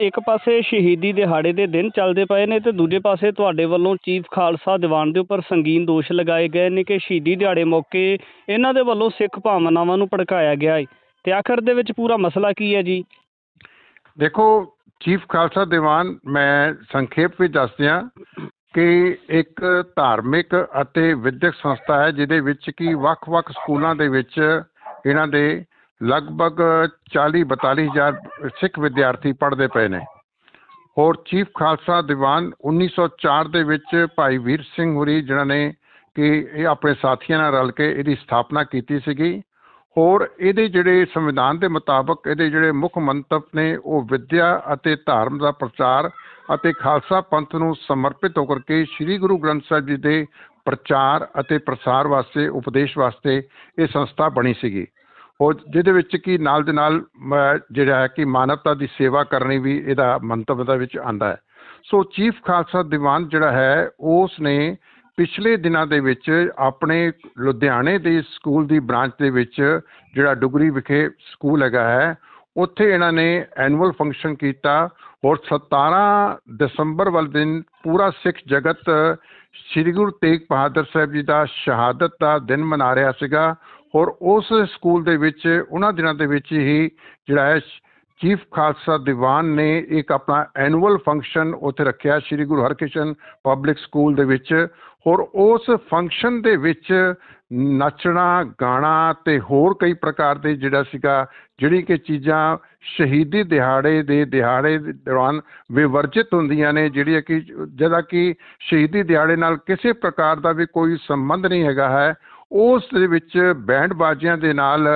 ਇੱਕ ਪਾਸੇ ਸ਼ਹੀਦੀ ਦਿਹਾੜੇ ਦੇ ਦਿਨ ਚੱਲਦੇ ਪਏ ਨੇ ਤੇ ਦੂਜੇ ਪਾਸੇ ਤੁਹਾਡੇ ਵੱਲੋਂ ਚੀਫ ਖਾਲਸਾ ਦੀਵਾਨ ਦੇ ਉੱਪਰ ਸੰਗੀਨ ਦੋਸ਼ ਲਗਾਏ ਗਏ ਨੇ ਕਿ ਸ਼ਹੀਦੀ ਦਿਹਾੜੇ ਮੌਕੇ ਇਹਨਾਂ ਦੇ ਵੱਲੋਂ ਸਿੱਖ ਭਾਵਨਾਵਾਂ ਨੂੰ ਭੜਕਾਇਆ ਗਿਆ ਹੈ ਤੇ ਆਖਰ ਦੇ ਵਿੱਚ ਪੂਰਾ ਮਸਲਾ ਕੀ ਹੈ ਜੀ? ਦੇਖੋ, ਚੀਫ ਖਾਲਸਾ ਦੀਵਾਨ, ਮੈਂ ਸੰਖੇਪ ਵਿੱਚ ਦੱਸ ਦਿਆਂ ਕਿ ਇੱਕ ਧਾਰਮਿਕ ਅਤੇ ਵਿਦਿਅਕ ਸੰਸਥਾ ਹੈ ਜਿਹਦੇ ਵਿੱਚ ਕਿ ਵੱਖ-ਵੱਖ ਸਕੂਲਾਂ ਦੇ ਵਿੱਚ ਇਹਨਾਂ ਦੇ ਲਗਭਗ 40 42 ਹਜ਼ਾਰ ਸਿੱਖ ਵਿਦਿਆਰਥੀ ਪੜ੍ਹਦੇ ਪਏ ਨੇ। ਔਰ ਚੀਫ ਖਾਲਸਾ ਦੀਵਾਨ 1904 ਦੇ ਵਿੱਚ ਭਾਈ ਵੀਰ ਸਿੰਘ ਹੁਰੀ, ਜਿਨ੍ਹਾਂ ਨੇ ਕਿ ਇਹ ਆਪਣੇ ਸਾਥੀਆਂ ਨਾਲ ਰਲ ਕੇ ਇਹਦੀ ਸਥਾਪਨਾ ਕੀਤੀ ਸੀਗੀ। ਹੋਰ ਇਹਦੇ ਜਿਹੜੇ ਸੰਵਿਧਾਨ ਦੇ ਮੁਤਾਬਕ ਇਹਦੇ ਜਿਹੜੇ ਮੁੱਖ ਮੰਤਵ ਨੇ, ਉਹ ਵਿੱਦਿਆ ਅਤੇ ਧਰਮ ਦਾ ਪ੍ਰਚਾਰ ਅਤੇ ਖਾਲਸਾ ਪੰਥ ਨੂੰ ਸਮਰਪਿਤ ਹੋ ਕਰਕੇ ਸ੍ਰੀ ਗੁਰੂ ਗ੍ਰੰਥ ਸਾਹਿਬ ਜੀ ਦੇ ਪ੍ਰਚਾਰ ਅਤੇ ਪ੍ਰਸਾਰ ਵਾਸਤੇ, ਉਪਦੇਸ਼ ਵਾਸਤੇ ਇਹ ਸੰਸਥਾ ਬਣੀ ਸੀਗੀ। ਉਹ ਜਿਹਦੇ ਵਿੱਚ ਕਿ ਨਾਲ ਦੇ ਨਾਲ ਜਿਹੜਾ ਹੈ ਕਿ ਮਾਨਵਤਾ ਦੀ ਸੇਵਾ ਕਰਨੀ ਵੀ ਇਹਦਾ ਮੰਤਵ ਦਾ ਵਿੱਚ ਆਂਦਾ ਹੈ। ਸੋ ਚੀਫ ਖਾਲਸਾ ਦੀਵਾਨ ਜਿਹੜਾ ਹੈ ਉਸ ਨੇ ਪਿਛਲੇ ਦਿਨਾਂ ਦੇ ਵਿੱਚ ਆਪਣੇ ਲੁਧਿਆਣੇ ਦੇ ਸਕੂਲ ਦੀ ਬ੍ਰਾਂਚ ਦੇ ਵਿੱਚ ਜਿਹੜਾ ਡੁਗਰੀ ਵਿਖੇ ਸਕੂਲ ਹੈਗਾ ਹੈ, ਉੱਥੇ ਇਹਨਾਂ ਨੇ ਐਨੂਅਲ ਫੰਕਸ਼ਨ ਕੀਤਾ ਔਰ 17 ਦਸੰਬਰ ਵਾਲੇ ਦਿਨ ਪੂਰਾ ਸਿੱਖ ਜਗਤ ਸ੍ਰੀ ਗੁਰੂ ਤੇਗ ਬਹਾਦਰ ਸਾਹਿਬ ਜੀ ਦਾ ਸ਼ਹਾਦਤ ਦਾ ਦਿਨ ਮਨਾ ਰਿਹਾ ਸੀਗਾ। ਔਰ ਉਸ ਸਕੂਲ ਦੇ ਵਿੱਚ, ਉਹਨਾਂ ਦਿਨਾਂ ਦੇ ਵਿੱਚ ਹੀ ਜਿਹੜਾ ਹੈ, ਚੀਫ ਖਾਲਸਾ ਦੀਵਾਨ ਨੇ ਇੱਕ ਆਪਣਾ ਐਨੂਅਲ ਫੰਕਸ਼ਨ ਉੱਥੇ ਰੱਖਿਆ, ਸ੍ਰੀ ਗੁਰੂ ਹਰਕ੍ਰਿਸ਼ਨ ਪਬਲਿਕ ਸਕੂਲ ਦੇ ਵਿੱਚ। ਔਰ ਉਸ ਫੰਕਸ਼ਨ ਦੇ ਵਿੱਚ ਨੱਚਣਾ, ਗਾਣਾ ਤੇ ਹੋਰ ਕਈ ਪ੍ਰਕਾਰ ਦੇ ਜਿਹੜਾ ਸੀਗਾ, ਜਿਹੜੀ ਕਿ ਚੀਜ਼ਾਂ ਸ਼ਹੀਦੀ ਦਿਹਾੜੇ ਦੇ ਦਿਹਾੜੇ ਦੌਰਾਨ ਵਿਵਰਜਿਤ ਹੁੰਦੀਆਂ ਨੇ ਜਿਹੜੀਆਂ ਕਿ ਜਿਹਦਾ ਕਿ ਸ਼ਹੀਦੀ ਦਿਹਾੜੇ ਨਾਲ ਕਿਸੇ ਪ੍ਰਕਾਰ ਦਾ ਵੀ ਕੋਈ ਸੰਬੰਧ ਨਹੀਂ ਹੈਗਾ ਹੈ। ਉਸ ਦੇ ਵਿੱਚ ਬੈਂਡ ਬਾਜਿਆਂ ਦੇ ਨਾਲ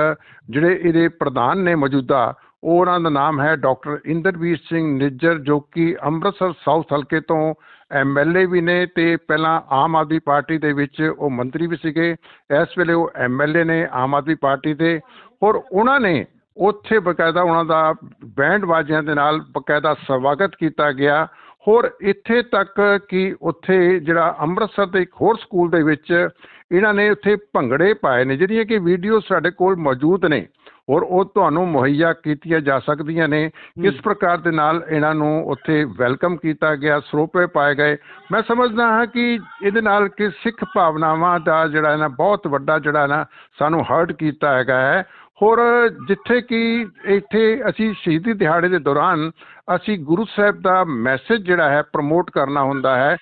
ਜਿਹੜੇ ਇਹਦੇ ਪ੍ਰਧਾਨ ਨੇ ਮੌਜੂਦਾ ਉਹਨਾਂ ਦਾ ਨਾਮ ਹੈ ਡਾਕਟਰ ਇੰਦਰਵੀਰ ਸਿੰਘ ਨਿੱਜਰ, ਜੋ ਕਿ ਅੰਮ੍ਰਿਤਸਰ ਸਾਊਥ ਹਲਕੇ ਤੋਂ ਐਮਐਲਏ ਵੀ ਨੇ ਤੇ ਪਹਿਲਾਂ ਆਮ ਆਦਮੀ ਪਾਰਟੀ ਦੇ ਵਿੱਚ ਉਹ ਮੰਤਰੀ ਵੀ ਸੀਗੇ। ਇਸ ਵੇਲੇ ਉਹ ਐਮਐਲਏ ਨੇ ਆਮ ਆਦਮੀ ਪਾਰਟੀ ਦੇ। ਔਰ ਉਹਨਾਂ ਨੇ ਉੱਥੇ ਬਕਾਇਦਾ ਉਹਨਾਂ ਦਾ ਬੈਂਡ ਬਾਜਿਆਂ ਦੇ ਨਾਲ ਬਕਾਇਦਾ ਸਵਾਗਤ ਕੀਤਾ ਗਿਆ। ਹੋਰ ਇੱਥੇ ਤੱਕ ਕਿ ਉੱਥੇ ਜਿਹੜਾ ਅੰਮ੍ਰਿਤਸਰ ਦੇ ਇੱਕ ਹੋਰ ਸਕੂਲ ਦੇ ਵਿੱਚ ਇਹਨਾਂ ਨੇ ਉੱਥੇ ਭੰਗੜੇ ਪਾਏ ਨੇ ਜਿਹੜੀਆਂ ਕਿ ਵੀਡੀਓ ਸਾਡੇ ਕੋਲ ਮੌਜੂਦ ਨੇ ਔਰ ਉਹ ਤੁਹਾਨੂੰ ਮੁਹੱਈਆ ਕੀਤੀਆਂ ਜਾ ਸਕਦੀਆਂ ਨੇ। ਕਿਸ ਪ੍ਰਕਾਰ ਦੇ ਨਾਲ ਇਹਨਾਂ ਨੂੰ ਉੱਥੇ ਵੈਲਕਮ ਕੀਤਾ ਗਿਆ ਸਰੋਪੇ ਪਾਏ ਗਏ। ਮੈਂ ਸਮਝਦਾ ਹਾਂ ਕਿ ਇਹਦੇ ਨਾਲ ਕਿ ਸਿੱਖ ਭਾਵਨਾਵਾਂ ਦਾ ਜਿਹੜਾ ਨਾ ਬਹੁਤ ਵੱਡਾ ਜਿਹੜਾ ਨਾ ਸਾਨੂੰ ਹਰਟ ਕੀਤਾ ਹੈਗਾ ਹੈ। ਹੋਰ ਜਿੱਥੇ ਕਿ ਇੱਥੇ ਅਸੀਂ ਸ਼ਹੀਦੀ ਦਿਹਾੜੇ ਦੇ ਦੌਰਾਨ ਅਸੀਂ ਗੁਰੂ ਸਾਹਿਬ ਦਾ ਮੈਸੇਜ ਜਿਹੜਾ ਹੈ ਪ੍ਰਮੋਟ ਕਰਨਾ ਹੁੰਦਾ ਹੈ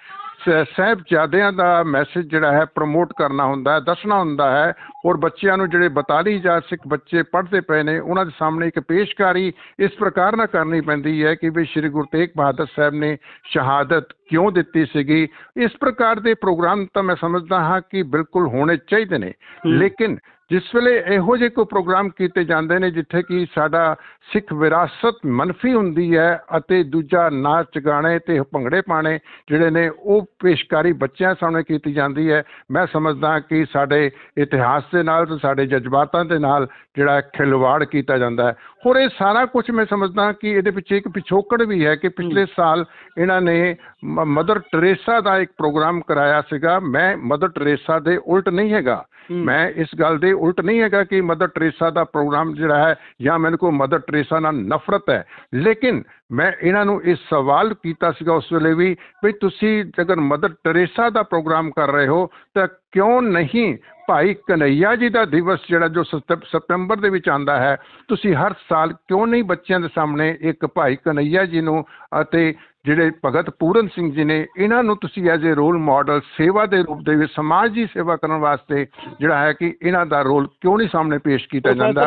ਸਾਹਿਬਜ਼ਾਦਿਆਂ ਦਾ ਮੈਸੇਜ ਜਿਹੜਾ ਹੈ ਪ੍ਰਮੋਟ ਕਰਨਾ ਹੁੰਦਾ ਹੈ ਦੱਸਣਾ ਹੁੰਦਾ ਹੈ ਔਰ ਬੱਚਿਆਂ ਨੂੰ ਜਿਹੜੇ 42000 ਸਿੱਖ ਬੱਚੇ ਪੜ੍ਹਦੇ ਪਏ ਨੇ ਉਹਨਾਂ ਦੇ ਸਾਹਮਣੇ ਇੱਕ ਪੇਸ਼ਕਾਰੀ ਇਸ ਪ੍ਰਕਾਰ ਨਾਲ ਕਰਨੀ ਪੈਂਦੀ ਹੈ ਕਿ ਵੀ ਸ੍ਰੀ ਗੁਰੂ ਤੇਗ ਬਹਾਦਰ ਸਾਹਿਬ ਨੇ ਸ਼ਹਾਦਤ ਕਿਉਂ ਦਿੱਤੀ ਸੀਗੀ ਇਸ ਪ੍ਰਕਾਰ ਦੇ ਪ੍ਰੋਗਰਾਮ ਤਾਂ ਮੈਂ ਸਮਝਦਾ ਹਾਂ ਕਿ ਬਿਲਕੁਲ ਹੋਣੇ ਚਾਹੀਦੇ ਨੇ। ਲੇਕਿਨ ਜਿਸ ਵੇਲੇ ਇਹੋ ਜਿਹੇ ਕੋਈ ਪ੍ਰੋਗਰਾਮ ਕੀਤੇ ਜਾਂਦੇ ਨੇ ਜਿੱਥੇ ਕਿ ਸਾਡਾ ਸਿੱਖ ਵਿਰਾਸਤ ਮਨਫੀ ਹੁੰਦੀ ਹੈ ਅਤੇ ਦੂਜਾ ਨਾਚ ਗਾਣੇ ਤੇ ਭੰਗੜੇ ਪਾਣੇ ਜਿਹੜੇ ਨੇ ਉਹ ਪੇਸ਼ਕਾਰੀ ਬੱਚਿਆਂ ਸਾਹਮਣੇ ਕੀਤੀ ਜਾਂਦੀ ਹੈ। ਮੈਂ ਸਮਝਦਾ ਕਿ ਸਾਡੇ ਇਤਿਹਾਸ ਦੇ ਨਾਲ ਤੇ ਸਾਡੇ ਜਜ਼ਬਾਤਾਂ ਦੇ ਨਾਲ ਜਿਹੜਾ ਖਿਲਵਾੜ ਕੀਤਾ ਜਾਂਦਾ ਹੈ। ਹੋਰ ਇਹ ਸਾਰਾ ਕੁਝ ਮੈਂ ਸਮਝਦਾ ਕਿ ਇਹਦੇ ਪਿੱਛੇ ਇੱਕ ਪਿਛੋਕੜ ਵੀ ਹੈ ਕਿ ਪਿਛਲੇ ਸਾਲ ਇਹਨਾਂ ਨੇ ਮਦਰ ਟਰੇਸਾ ਦਾ ਇੱਕ ਪ੍ਰੋਗਰਾਮ ਕਰਾਇਆ ਸੀਗਾ। ਮੈਂ ਮਦਰ ਟਰੇਸਾ ਦੇ ਉਲਟ ਨਹੀਂ ਹੈਗਾ। ਮੈਂ ਇਸ ਗੱਲ ਦੇ ਉਲਟ ਨਹੀਂ ਹੈਗਾ ਕਿ ਮਦਰ ਟਰੇਸਾ ਦਾ ਪ੍ਰੋਗਰਾਮ ਜਿਹੜਾ ਹੈ ਜਾਂ ਮੈਨੂੰ ਕੋਈ ਮਦਰ ਟਰੇਸਾ ਨਾਲ ਨਫ਼ਰਤ ਹੈ। ਲੇਕਿਨ ਮੈਂ ਇਹਨਾਂ ਨੂੰ ਇਹ ਸਵਾਲ ਕੀਤਾ ਸੀਗਾ ਉਸ ਵੇਲੇ ਵੀ ਵੀ ਤੁਸੀਂ ਅਗਰ ਮਦਰ ਟਰੇਸਾ ਦਾ ਪ੍ਰੋਗਰਾਮ ਕਰ ਰਹੇ ਹੋ ਤਾਂ ਕਿਉਂ ਨਹੀਂ? ਭਾਈ ਕਨਈਆ ਜੀ ਦਾ ਦਿਵਸ ਜਿਹੜਾ ਜੋ ਸਤੰ- ਸਤੰਬਰ ਦੇ ਵਿੱਚ ਆਂਦਾ ਹੈ ਤੁਸੀਂ ਹਰ ਸਾਲ ਕਿਉਂ ਨਹੀਂ ਬੱਚਿਆਂ ਦੇ ਸਾਹਮਣੇ ਇੱਕ ਭਾਈ ਕਨਈਆ ਜੀ ਨੂੰ ਅਤੇ ਜਿਹੜੇ ਭਗਤ ਪੂਰਨ ਸਿੰਘ ਜੀ ਨੇ ਇਹਨਾਂ ਨੂੰ ਤੁਸੀਂ ਐਜ਼ ਅ ਰੋਲ ਮਾਡਲ ਸੇਵਾ ਦੇ ਰੂਪ ਦੇ ਵਿੱਚ ਸਮਾਜ ਦੀ ਸੇਵਾ ਕਰਨ ਵਾਸਤੇ ਜਿਹੜਾ ਹੈ ਕਿ ਇਹਨਾਂ ਦਾ ਰੋਲ ਕਿਉਂ ਨਹੀਂ ਸਾਹਮਣੇ ਪੇਸ਼ ਕੀਤਾ ਜਾਂਦਾ?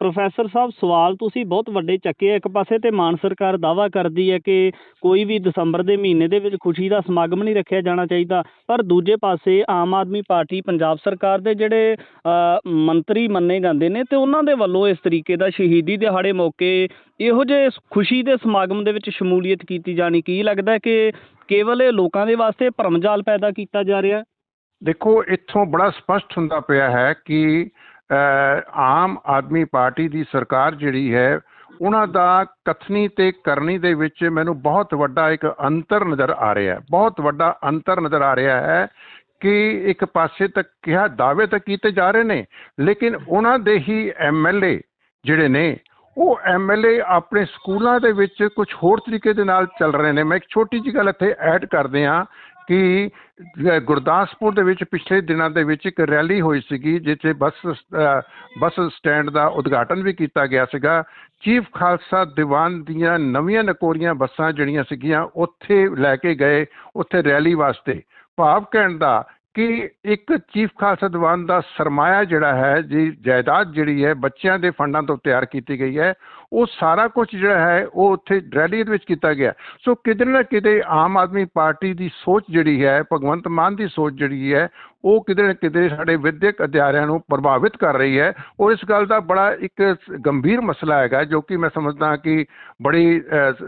ਪ੍ਰੋਫੈਸਰ ਸਾਹਿਬ, ਸਵਾਲ ਤੁਸੀਂ ਬਹੁਤ ਵੱਡੇ ਚੱਕੇ ਆ। ਇੱਕ ਪਾਸੇ ਤੇ ਮਾਨ ਸਰਕਾਰ ਦਾਵਾ ਕਰਦੀ ਹੈ ਕਿ ਕੋਈ ਵੀ ਦਸੰਬਰ ਦੇ ਮਹੀਨੇ ਦੇ ਵਿੱਚ ਖੁਸ਼ੀ ਦਾ ਸਮਾਗਮ ਨਹੀਂ ਰੱਖਿਆ ਜਾਣਾ ਚਾਹੀਦਾ, ਪਰ ਦੂਜੇ ਪਾਸੇ ਆਮ ਆਦਮੀ ਪਾਰਟੀ ਪੰਜਾਬ ਸਰਕਾਰ ਦੇ ਜਿਹੜੇ ਮੰਤਰੀ ਮੰਨੇ ਜਾਂਦੇ ਨੇ ਤੇ ਉਹਨਾਂ ਦੇ ਵੱਲੋਂ ਇਸ ਤਰੀਕੇ ਦਾ ਸ਼ਹੀਦੀ ਦਿਹਾੜੇ ਮੌਕੇ ਇਹੋ ਜਿਹੇ ਖੁਸ਼ੀ ਦੇ ਸਮਾਗਮ ਦੇ ਵਿੱਚ ਸ਼ਮੂਲੀਅਤ ਕੀਤੀ ਜਾਣੀ। ਕੀ ਲੱਗਦਾ ਕਿ ਕੇਵਲ ਇਹ ਲੋਕਾਂ ਦੇ ਵਾਸਤੇ ਭਰਮਜਾਲ ਪੈਦਾ ਕੀਤਾ ਜਾ ਰਿਹਾ ਦੇਖੋ, ਇੱਥੋਂ ਬੜਾ ਸਪਸ਼ਟ ਹੁੰਦਾ ਪਿਆ ਹੈ ਕਿ ਆਮ ਆਦਮੀ ਪਾਰਟੀ ਦੀ ਸਰਕਾਰ ਜਿਹੜੀ ਹੈ, ਉਹਨਾਂ ਦਾ ਕਥਨੀ ਤੇ ਕਰਨੀ ਦੇ ਵਿੱਚ ਮੈਨੂੰ ਬਹੁਤ ਵੱਡਾ ਇੱਕ ਅੰਤਰ ਨਜ਼ਰ ਆ ਰਿਹਾ ਹੈ। ਬਹੁਤ ਵੱਡਾ ਅੰਤਰ ਨਜ਼ਰ ਆ ਰਿਹਾ ਹੈ ਕਿ ਇੱਕ ਪਾਸੇ ਤੱਕ ਕਿਹਾ ਦਾਅਵੇ ਤਾਂ ਕੀਤੇ ਜਾ ਰਹੇ ਨੇ, ਲੇਕਿਨ ਉਹਨਾਂ ਦੇ ਹੀ ਐਮਐਲਏ ਜਿਹੜੇ ਨੇ, ਉਹ ਐਮਐਲਏ ਆਪਣੇ ਸਕੂਲਾਂ ਦੇ ਵਿੱਚ ਕੁਝ ਹੋਰ ਤਰੀਕੇ ਦੇ ਨਾਲ ਚੱਲ ਰਹੇ ਨੇ। ਮੈਂ ਇੱਕ ਛੋਟੀ ਜਿਹੀ ਗੱਲ ਇੱਥੇ ਐਡ ਕਰਦੇ ਹਾਂ ਕਿ ਗੁਰਦਾਸਪੁਰ ਦੇ ਵਿੱਚ ਪਿਛਲੇ ਦਿਨਾਂ ਦੇ ਵਿੱਚ ਇੱਕ ਰੈਲੀ ਹੋਈ ਸੀਗੀ, ਜਿੱਥੇ ਬੱਸ ਬੱਸ ਸਟੈਂਡ ਦਾ ਉਦਘਾਟਨ ਵੀ ਕੀਤਾ ਗਿਆ ਸੀਗਾ। ਚੀਫ ਖਾਲਸਾ ਦੀਵਾਨ ਦੀਆਂ ਨਵੀਆਂ ਨਕੋਰੀਆਂ ਬੱਸਾਂ ਜਿਹੜੀਆਂ ਸੀਗੀਆਂ, ਉੱਥੇ ਲੈ ਕੇ ਗਏ, ਉੱਥੇ ਰੈਲੀ ਵਾਸਤੇ। ਭਾਵ ਕਹਿਣ ਦਾ ਕਿ ਇੱਕ ਚੀਫ ਖਾਲਸਾ ਦੀਵਾਨ ਦਾ ਸਰਮਾਇਆ ਜਿਹੜਾ ਹੈ, ਜੀ, ਜਾਇਦਾਦ ਜਿਹੜੀ ਹੈ, ਬੱਚਿਆਂ ਦੇ ਫੰਡਾਂ ਤੋਂ ਤਿਆਰ ਕੀਤੀ ਗਈ ਹੈ ਉਹ ਸਾਰਾ ਕੁਝ ਜਿਹੜਾ ਹੈ, ਉਹ ਉੱਥੇ ਰੈਲੀ ਦੇ ਵਿੱਚ ਕੀਤਾ ਗਿਆ। ਸੋ ਕਿਤੇ ਨਾ ਕਿਤੇ ਆਮ ਆਦਮੀ ਪਾਰਟੀ ਦੀ ਸੋਚ ਜਿਹੜੀ ਹੈ, ਭਗਵੰਤ ਮਾਨ ਦੀ ਸੋਚ ਜਿਹੜੀ ਹੈ, ਉਹ ਕਿਤੇ ਨਾ ਕਿਤੇ ਸਾਡੇ ਵਿਦਿਅਕ ਅਧਿਆਰਿਆਂ ਨੂੰ ਪ੍ਰਭਾਵਿਤ ਕਰ ਰਹੀ ਹੈ। ਔਰ ਇਸ ਗੱਲ ਦਾ ਬੜਾ ਇੱਕ ਗੰਭੀਰ ਮਸਲਾ ਹੈਗਾ, ਜੋ ਕਿ ਮੈਂ ਸਮਝਦਾ ਕਿ ਬੜੀ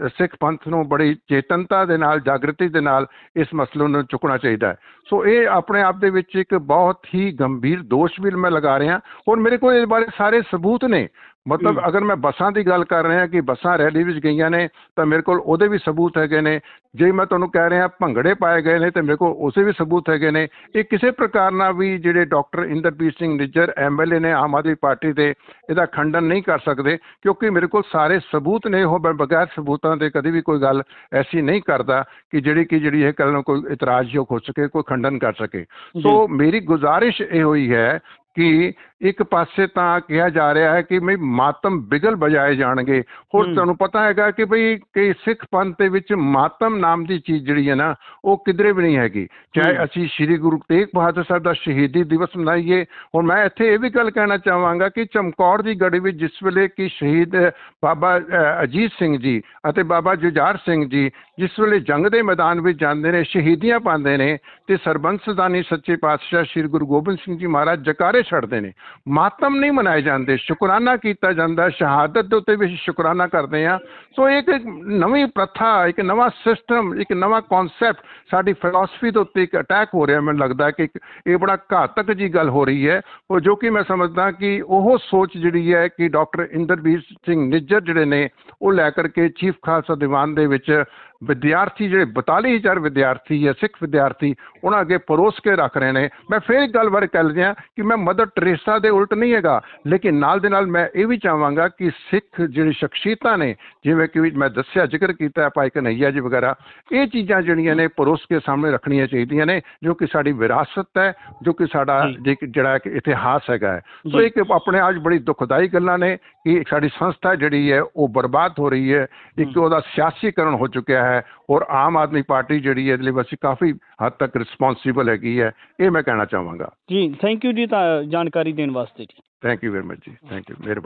ਸਿੱਖ ਪੰਥ ਨੂੰ ਬੜੀ ਚੇਤਨਤਾ ਦੇ ਨਾਲ, ਜਾਗਰਤੀ ਦੇ ਨਾਲ ਇਸ ਮਸਲੇ ਨੂੰ ਚੁੱਕਣਾ ਚਾਹੀਦਾ ਹੈ। ਸੋ ਇਹ ਆਪਣੇ ਆਪ ਦੇ ਵਿੱਚ ਇੱਕ ਬਹੁਤ ਹੀ ਗੰਭੀਰ ਦੋਸ਼ ਵੀ ਮੈਂ ਲਗਾ ਰਿਹਾ। ਔਰ ਮੇਰੇ ਕੋਲ ਇਸ ਬਾਰੇ ਸਾਰੇ ਸਬੂਤ ਨੇ। ਮਤਲਬ। ਅਗਰ ਮੈਂ ਬੱਸਾਂ ਦੀ ਗੱਲ ਕਰ ਰਿਹਾ ਕਿ ਬੱਸਾਂ ਰੈਲੀ ਵਿੱਚ ਗਈਆਂ ਨੇ ਤਾਂ ਮੇਰੇ ਕੋਲ ਉਹਦੇ ਵੀ ਸਬੂਤ ਹੈਗੇ ਨੇ। ਜੇ ਮੈਂ ਤੁਹਾਨੂੰ ਕਹਿ ਰਿਹਾ ਭੰਗੜੇ ਪਾਏ ਗਏ ਨੇ ਤੇ ਮੇਰੇ ਕੋਲ ਉਸੇ ਵੀ ਸਬੂਤ ਹੈਗੇ ਨੇ। ਇਹ ਕਿਸੇ ਪ੍ਰਕਾਰ ਨਾਲ ਵੀ ਜਿਹੜੇ ਡਾਕਟਰ ਇੰਦਰਪ੍ਰੀਤ ਸਿੰਘ ਨਿੱਜਰ ਐਮਐਲਏ ਨੇ ਆਮ ਆਦਮੀ ਪਾਰਟੀ ਦੇ ਇਹਦਾ ਖੰਡਨ ਨਹੀਂ ਕਰ ਸਕਦੇ ਕਿਉਂਕਿ ਮੇਰੇ ਕੋਲ ਸਾਰੇ ਸਬੂਤ ਨੇ ਉਹ ਮੈਂ ਬਗੈਰ ਸਬੂਤਾਂ ਦੇ ਕਦੀ ਵੀ ਕੋਈ ਗੱਲ ਐਸੀ ਨਹੀਂ ਕਰਦਾ ਕਿ ਜਿਹੜੀ ਕਿ ਜਿਹੜੀ ਇਹ ਕੱਲ ਨੂੰ ਕੋਈ ਇਤਰਾਜ਼ਯੋਗ ਹੋ ਸਕੇ ਕੋਈ ਖੰਡਨ ਕਰ ਸਕੇ। ਸੋ ਮੇਰੀ ਗੁਜ਼ਾਰਿਸ਼ ਇਹ ਹੋਈ ਹੈ ਕਿ ਇੱਕ ਪਾਸੇ ਤਾਂ ਕਿਹਾ ਜਾ ਰਿਹਾ ਹੈ ਕਿ ਵੀ ਮਾਤਮ ਬਿਗਲ ਬਜਾਏ ਜਾਣਗੇ ਹੋਰ। ਤੁਹਾਨੂੰ ਪਤਾ ਹੈਗਾ ਕਿ ਭਈ ਕਿ ਸਿੱਖ ਪੰਥ ਦੇ ਵਿੱਚ ਮਾਤਮ ਨਾਮ ਦੀ ਚੀਜ਼ ਜਿਹੜੀ ਹੈ ਨਾ ਉਹ ਕਿਧਰੇ ਵੀ ਨਹੀਂ ਹੈਗੀ ਚਾਹੇ। ਅਸੀਂ ਸ੍ਰੀ ਗੁਰੂ ਤੇਗ ਬਹਾਦਰ ਸਾਹਿਬ ਦਾ ਸ਼ਹੀਦੀ ਦਿਵਸ ਮਨਾਈਏ ਹੁਣ ਮੈਂ ਇੱਥੇ ਇਹ ਵੀ ਗੱਲ ਕਹਿਣਾ ਚਾਹਾਂਗਾ ਕਿ ਚਮਕੌਰ ਦੀ ਗੜੀ ਵਿੱਚ ਜਿਸ ਵੇਲੇ ਕਿ ਸ਼ਹੀਦ ਬਾਬਾ ਅਜੀਤ ਸਿੰਘ ਜੀ ਅਤੇ ਬਾਬਾ ਜੁਝਾਰ ਸਿੰਘ ਜੀ ਜਿਸ ਵੇਲੇ ਜੰਗ ਦੇ ਮੈਦਾਨ ਵਿੱਚ ਜਾਂਦੇ ਨੇ ਸ਼ਹੀਦੀਆਂ ਪਾਉਂਦੇ ਨੇ ਤੇ ਸਰਬੰਸ ਸਦਾਨੀ ਸੱਚੇ ਪਾਤਸ਼ਾਹ ਸ੍ਰੀ ਗੁਰੂ ਗੋਬਿੰਦ ਸਿੰਘ ਜੀ ਮਹਾਰਾਜ ਜਕਾਰੇ ਛੱਡਦੇ ਨੇ। ਮਾਤਮ ਨਹੀਂ ਮਨਾਏ ਜਾਂਦੇ। ਸ਼ੁਕਰਾਨਾ ਕੀਤਾ ਜਾਂਦਾ। ਸ਼ਹਾਦਤ ਦੇ ਉੱਤੇ ਵੀ ਅਸੀਂ ਸ਼ੁਕਰਾਨਾ ਕਰਦੇ ਆ ਸੋ ਇੱਕ ਨਵੀਂ ਪ੍ਰਥਾ, ਇੱਕ ਨਵਾਂ ਸਿਸਟਮ ਇੱਕ ਨਵਾਂ ਕਨਸੈਪਟ ਸਾਡੀ ਫਿਲਾਸਫੀ ਦੇ ਉੱਤੇ ਇੱਕ ਅਟੈਕ ਹੋ ਰਿਹਾ। ਮੈਨੂੰ ਲੱਗਦਾ ਕਿ ਇੱਕ, ਇਹ ਬੜਾ ਘਾਤਕ ਜੀ ਗੱਲ ਹੋ ਰਹੀ ਹੈ। ਉਹ ਜੋ ਕਿ ਮੈਂ ਸਮਝਦਾ ਕਿ ਉਹ ਸੋਚ ਜਿਹੜੀ ਹੈ ਕਿ ਡਾਕਟਰ ਇੰਦਰਬੀਰ ਸਿੰਘ ਨਿੱਜਰ ਜਿਹੜੇ ਨੇ, ਉਹ ਲੈ ਕਰਕੇ ਚੀਫ ਖਾਲਸਾ ਦੀਵਾਨ ਦੇ ਵਿੱਚ ਵਿਦਿਆਰਥੀ ਜਿਹੜੇ 42000 ਵਿਦਿਆਰਥੀ ਹੈ ਸਿੱਖ ਵਿਦਿਆਰਥੀ ਉਹਨਾਂ ਅੱਗੇ ਪਰੋਸ ਕੇ ਰੱਖ ਰਹੇ ਨੇ। ਮੈਂ ਫਿਰ ਇੱਕ ਗੱਲ ਬਾਰੇ ਕਹਿ ਰਿਹਾ ਕਿ ਮੈਂ ਮਦਰ ਟਰੇਸਾ ਦੇ ਉਲਟ ਨਹੀਂ ਹੈਗਾ ਲੇਕਿਨ ਨਾਲ ਦੇ ਨਾਲ ਮੈਂ ਇਹ ਵੀ ਚਾਹਾਂਗਾ ਕਿ ਸਿੱਖ ਜਿਹੜੀ ਸ਼ਖਸੀਅਤਾਂ ਨੇ ਜਿਵੇਂ ਕਿ ਮੈਂ ਦੱਸਿਆ ਜ਼ਿਕਰ ਕੀਤਾ ਹੈ ਭਾਈ ਕਨਈਆ ਜੀ ਵਗੈਰਾ ਇਹ ਚੀਜ਼ਾਂ ਜਿਹੜੀਆਂ ਨੇ ਪਰੋਸ ਕੇ ਸਾਹਮਣੇ ਰੱਖਣੀਆਂ ਚਾਹੀਦੀਆਂ ਨੇ ਜੋ ਕਿ ਸਾਡੀ ਵਿਰਾਸਤ ਹੈ ਜੋ ਕਿ ਸਾਡਾ ਜਿਹੜਾ ਕਿ ਇਤਿਹਾਸ ਹੈਗਾ ਹੈ। ਸੋ। ਇੱਕ ਆਪਣੇ ਆਪ 'ਚ ਬੜੀ ਦੁਖਦਾਈ ਗੱਲਾਂ ਨੇ ਕਿ ਸਾਡੀ ਸੰਸਥਾ ਜਿਹੜੀ ਹੈ ਉਹ ਬਰਬਾਦ ਹੋ ਰਹੀ ਹੈ। ਇੱਕ ਉਹਦਾ ਸਿਆਸੀਕਰਨ ਹੋ ਚੁੱਕਿਆ ਹੈ ਔਰ ਆਮ ਆਦਮੀ ਪਾਰਟੀ ਜਿਹੜੀ ਹੈ ਇਹਦੇ ਲਈ ਵੈਸੇ ਕਾਫੀ ਹੱਦ ਤੱਕ ਰਿਸਪੌਂਸੀਬਲ ਹੈਗੀ ਹੈ ਇਹ ਮੈਂ ਕਹਿਣਾ ਚਾਹਾਂਗਾ। ਜੀ ਥੈਂਕ ਯੂ ਜੀ ਤਾਂ ਜਾਣਕਾਰੀ ਦੇਣ ਵਾਸਤੇ ਜੀ। ਥੈਂਕ ਯੂ ਵੈਰੀ ਮਚ ਜੀ ਥੈਂਕ ਯੂ ਮਿਹਰਬਾਨੀ।